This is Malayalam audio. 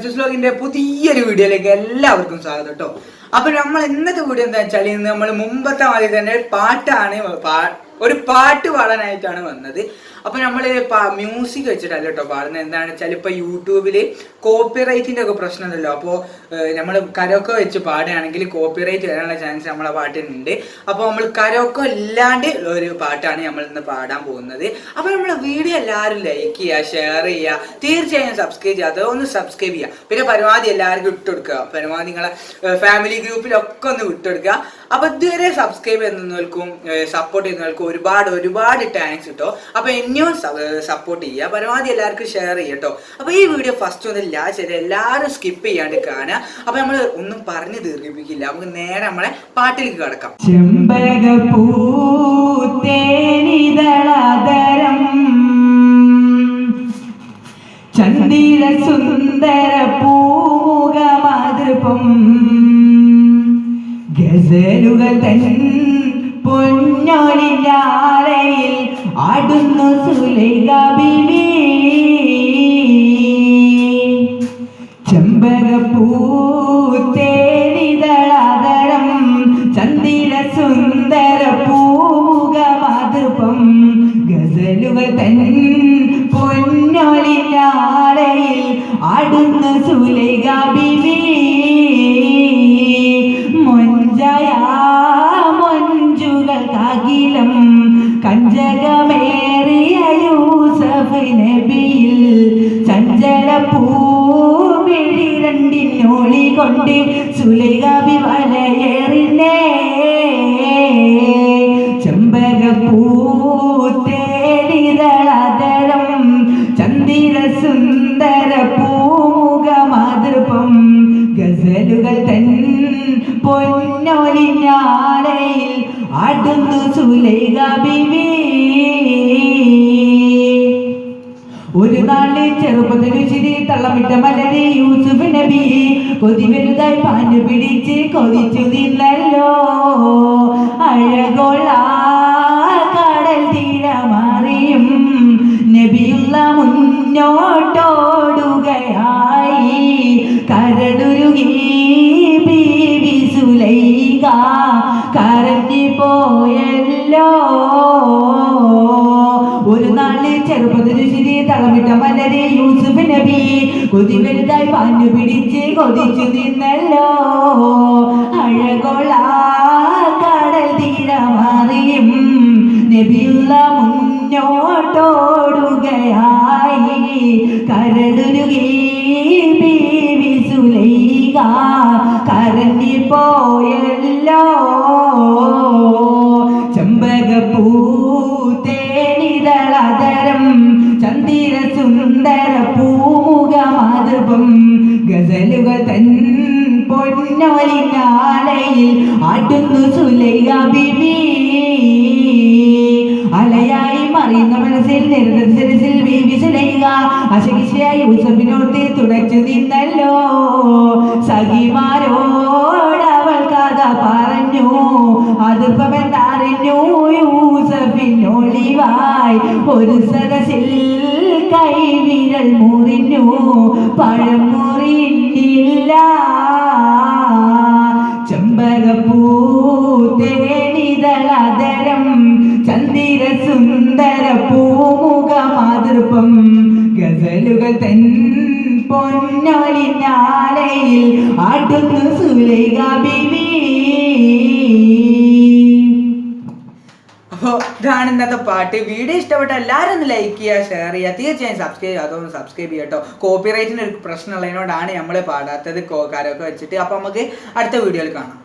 സച്ചസ് വ്ലോഗിന്റെ പുതിയൊരു വീഡിയോയിലേക്ക് എല്ലാവർക്കും സ്വാഗതം കേട്ടോ അപ്പൊ നമ്മൾ ഇന്നത്തെ വീഡിയോ എന്താ വെച്ചാൽ ഇന്ന് നമ്മൾ മുമ്പത്തെ മാതിരി തന്നെ പാട്ടാണ് ഒരു പാട്ട് പാടാനായിട്ടാണ് വന്നത്. അപ്പൊ നമ്മൾ മ്യൂസിക് വെച്ചിട്ടല്ല കേട്ടോ പാടുന്നത്. എന്താണെന്ന് വെച്ചാൽ ഇപ്പൊ യൂട്യൂബിൽ കോപ്പിറൈറ്റിന്റെ ഒക്കെ പ്രശ്നമുണ്ടല്ലോ. അപ്പോൾ നമ്മൾ കരോക്കെ വെച്ച് പാടുകയാണെങ്കിൽ കോപ്പിറൈറ്റ് വരാനുള്ള ചാൻസ് നമ്മളെ പാട്ടിനുണ്ട്. അപ്പോൾ നമ്മൾ കരോക്കെ ഇല്ലാണ്ട് ഒരു പാട്ടാണ് നമ്മൾ ഇന്ന് പാടാൻ പോകുന്നത്. അപ്പോൾ നമ്മളെ വീഡിയോ എല്ലാവരും ലൈക്ക് ചെയ്യുക ഷെയർ ചെയ്യുക. തീർച്ചയായും സബ്സ്ക്രൈബ് ചെയ്യുക. ഒന്ന് സബ്സ്ക്രൈബ് ചെയ്യുക. പിന്നെ പരമാവധി എല്ലാവർക്കും ഇട്ടുകൊടുക്കുക പരമാവധി നിങ്ങളെ ഫാമിലി ഗ്രൂപ്പിലൊക്കെ ഒന്ന് വിട്ടുകൊടുക്കുക അപ്പൊ ഇതുവരെ സബ്സ്ക്രൈബ് ചെയ്യുന്നവർക്കും സപ്പോർട്ട് ചെയ്യുന്നവർക്കും ഒരുപാട് ഒരുപാട് താങ്ക്സ് കിട്ടോ അപ്പൊ എന്നെയും സപ്പോർട്ട് ചെയ്യുക. പരമാവധി എല്ലാവർക്കും ഷെയർ ചെയ്യട്ടോ അപ്പൊ ഈ വീഡിയോ ഫസ്റ്റ് ഒന്നും ഇല്ല ചെയ്ത് എല്ലാവരും സ്കിപ്പ് ചെയ്യാണ്ട് കാണുക. അപ്പൊ നമ്മൾ ഒന്നും പറഞ്ഞു ദീർഘിപ്പിക്കില്ല. നമുക്ക് നേരെ നമ്മളെ പാട്ടിലേക്ക് കിടക്കാം. ചന്ദിര സുന്ദര പൂമുഖമാതൃപം ഗസലുകൾ തൻ പൊന്നൊലിഞ്ഞാലയിൽ ആടുന്നു സുലൈക ബിബി ചെമ്പകപ്പൂത്തേനിതളാദരം ചന്ദിര സുന്ദര പൂമുഖമാതൃപം ഗസലുകൾ തൻ പൊന്നൊലിഞ്ഞാലയിൽ ആടുന്നു സുലൈക ബിബി മൊഞ്ചയാ ചഞ്ചല പൂമിഴി രണ്ടിനോളി കൊണ്ട് സുലൈകാവി വലയേറിനേ ചെമ്പകപ്പൂത്തേരിതളതരം ചന്ദിര സുന്ദര പൂമുഖമാതൃപം ഗസലുകൾ തൻ പൊന്നൊലിഞ്ഞാലയിൽ ആടുന്നു സുലൈക ബിവി ചെറുപ്പത്തിൽ ചിരി തള്ളമിട്ട മലരെ യൂസുഫ് നബി കൊതി വലുതായി പാഞ്ഞു പിടിച്ച് കൊതിച്ചു നിന്നല്ലോ. അഴകൊള്ള കടൽ തീരമാറിയും നബിയുള്ള മുന്നോട്ടോടുകയായി. കരടുരുകി ബീവി സുലൈക കരഞ്ഞു പോയല്ലോ. ഒരു നാൾ ചെറുപ്പത്തിന് ശരി തളമിട്ട നബി. കൊതി വലുതായി പാഞ്ഞു പിടിച്ച് കൊതിച്ചു നിന്നല്ലോ. അഴകൊള്ള കടൽ തീരമാറിയും നബിയുള്ള മുന്നോട്ടോടുകയായി. കരടുരുകി ബീവി സുലൈക കരഞ്ഞു പോയല്ലോ. ഗസലുകൾ തൻ പൊന്നോലിനാലയിൽ ആട്ടുന്നു സുലൈക ബിബി അലയായി മറിയുന്ന മനസ്സിൽ നിരന്തരസിൽ ബീവി സുലൈക അശകിശയായി യൂസഫിനോർത്ത് തുടച്ചു നിന്നല്ലോ. സഖിമാരോടവൾ കഥ പറഞ്ഞു. അതിർപ്പമെന്നറിഞ്ഞു യൂസഫിനൊളിവായി ഒരു സദസ്സിൽ കൈവിരൽ മുറിഞ്ഞു. പഴം മുറിഞ്ഞില്ല ചെമ്പകപ്പൂത്തേനിതളതരം ചന്ദിര സുന്ദര പൂമുഖമാതൃപം ഗസലുകൾ തൻ പൊന്നൊലിഞ്ഞാലയിൽ ആട്ടുന്നു സുലൈക അപ്പോൾ ഇതാണ് ഇന്നത്തെ പാട്ട്. വീഡിയോ ഇഷ്ടപ്പെട്ട എല്ലാവരും ഒന്ന് ലൈക്ക് ചെയ്യുക ഷെയർ ചെയ്യുക. തീർച്ചയായും സബ്സ്ക്രൈബ് ചെയ്യുക അതൊന്ന് സബ്സ്ക്രൈബ് ചെയ്യുക കേട്ടോ. കോപ്പിറൈറ്റിന് ഒരു പ്രശ്നമുള്ളതിനോടാണ് നമ്മൾ പാടാത്തത്. കരോക്കെ വെച്ചിട്ട്. അപ്പോൾ നമുക്ക് അടുത്ത വീഡിയോയിൽ കാണാം.